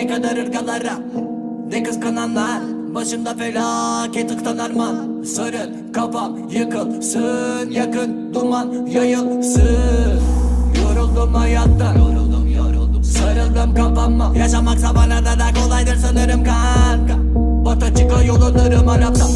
Ne kadar ırgalara Ne kıskananlar. Başımda felaket ıktanarman Sarıl kafam yıkılsın Yakın duman yayılsın. Yoruldum hayattan. Yoruldum yoruldum. Sarıldım kafama. Yaşamaksa bana da da kolaydır sanırım kanka. Bata çıka yolunlarım Arap'ta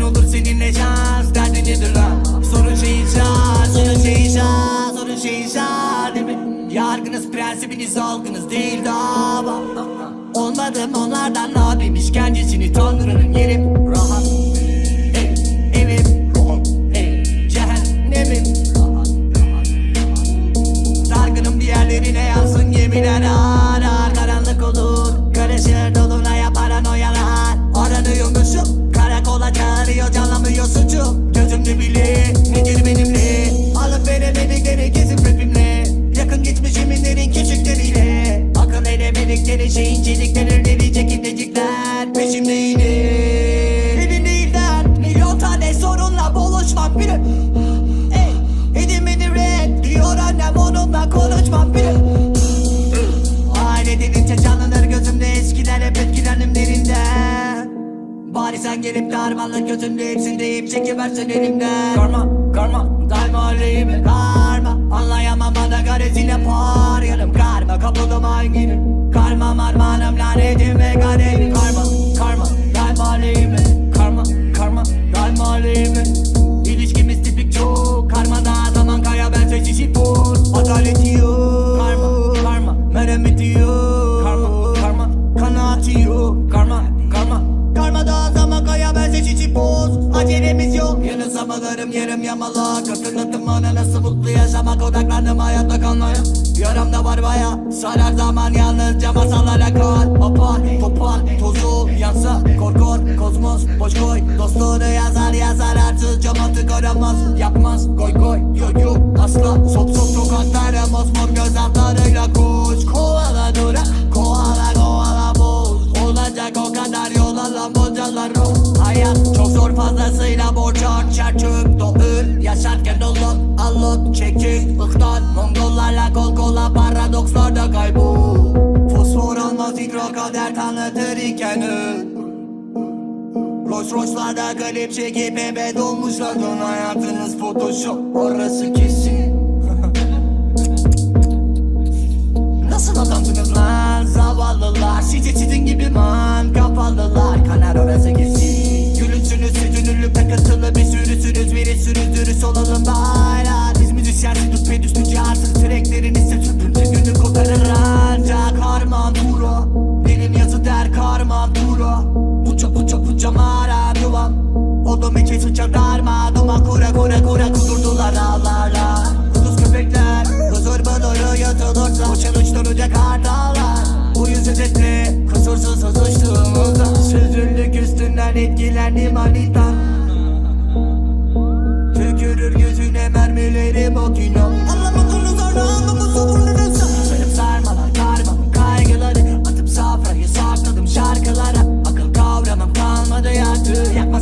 Bilsen olur seninle şans? Derdi nedir lan? Sorun şey şans Sorun şey şans Sorun şey şans. Değil mi? Yargınız prensibiniz algınız değil dava Olmadım onlardan abim kendisini tanrının edemedikleri şey incelikleri deli çekindecikler Peşimde yine Elin değiller milyon tane sorunla boğuşmam bile Ey, edimini red diyor. Annem onunla konuşmam. Bile Aile denince canlanır gözümde eskiler hep etkilendim derinden. Bari sen gelip de harmanla gözümde hepsinde ip çekiversen elimden. Karma, karma, daima aleyhime. Karma. Anlayamam bana garezine par yanım karma Kapıldım hanginim Karma marmanım lanetim ve kaderim Karma, karma, daima aleyhime Karma, karma, daima aleyhime Acelemiz yok. Yanılsamalarım yarım yamalak Hatırlattım bana nasıl mutlu yaşamak. Odaklandım hayatta kalmaya. Yaramda var baya. Sarar zaman yalnızca masalara kal. Apar, topar, tozu yansa Korkor, kozmos, boş koy Dostluğunu yazar yazar. Arsız Camatı aramaz, yapmaz Goy goy, yo yo, asla Sok sok sokaklara mosmor göz altlarıyla koş Kovala yaşarken olun allot çekik ıhtan Mongollarla kol kola paradokslarda kaybol. Fosfor almaz hidro kader tanıtır iken Rolls Royce'larda klip çekip ebe dolmuşlar Dön hayatınız photoshop orası kesin dürüst olalım baylar Biz müzisyensiz tut ve düştü ciharsız Süreklerinizi süpürtü günü kotarır ancak Harman Turo Benim yazı der karman Turo Puça puça puça mağara duvam. Oldum içi sıçar darma Duman kura kura kura kudurdular ağlarla Kuduz köpekler Huzur buluru yutulursa Uçan uçturacak hardallar. Bu yüz özetle Kusursuz uçtuğumuzda Sözlülük üstünden etkilendim halitan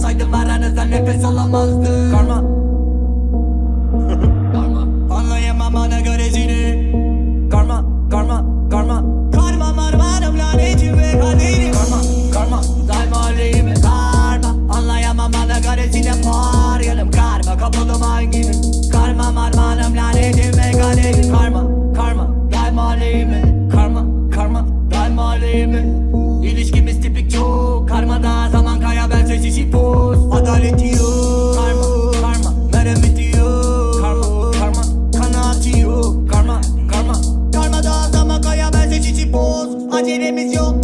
artık Yakmasaydım aranızdan nefes alamazdım. Karma Acelemiz yok